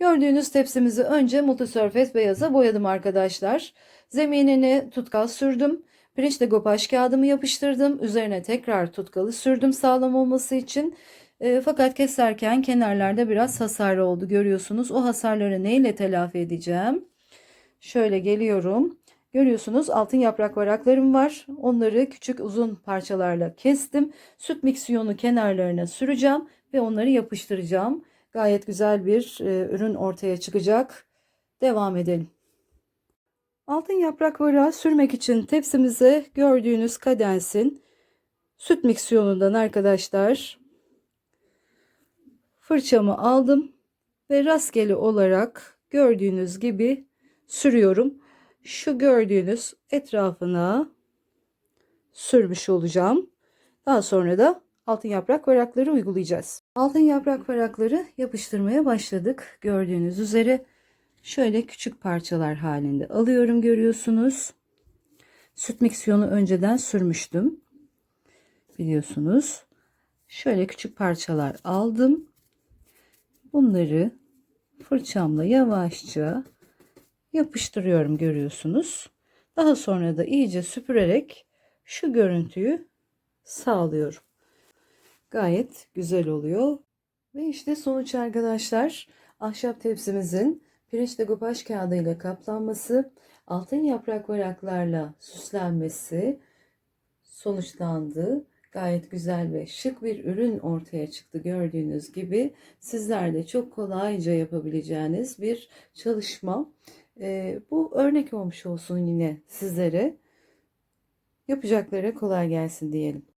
Gördüğünüz tepsimizi önce multisurface beyaza boyadım arkadaşlar. Zeminini tutkal sürdüm. Pirinç degopaj kağıdımı yapıştırdım. Üzerine tekrar tutkalı sürdüm sağlam olması için. E, fakat keserken kenarlarda biraz hasar oldu görüyorsunuz. O hasarları neyle telafi edeceğim? Şöyle geliyorum. Görüyorsunuz altın yaprak varaklarım var. Onları küçük uzun parçalarla kestim. Süt miksiyonu kenarlarına süreceğim ve onları yapıştıracağım. Gayet güzel bir e, ürün ortaya çıkacak. Devam edelim. Altın yaprak varağı sürmek için tepsimize gördüğünüz kadensin süt miksiyonundan arkadaşlar fırçamı aldım ve rastgele olarak gördüğünüz gibi sürüyorum. Şu gördüğünüz etrafına sürmüş olacağım. Daha sonra da altın yaprak varakları uygulayacağız. Altın yaprak varakları yapıştırmaya başladık. Gördüğünüz üzere şöyle küçük parçalar halinde alıyorum görüyorsunuz. Süt miksiyonu önceden sürmüştüm. Biliyorsunuz. Şöyle küçük parçalar aldım. Bunları fırçamla yavaşça yapıştırıyorum görüyorsunuz. Daha sonra da iyice süpürerek şu görüntüyü sağlıyorum. Gayet güzel oluyor. Ve işte sonuç arkadaşlar. Ahşap tepsimizin pirinç degopaj kağıdı ile kaplanması, altın yaprak varaklarla süslenmesi sonuçlandı. Gayet güzel ve şık bir ürün ortaya çıktı gördüğünüz gibi. Sizler de çok kolayca yapabileceğiniz bir çalışma. Ee, bu örnek olmuş olsun yine sizlere. Yapacaklara kolay gelsin diyelim.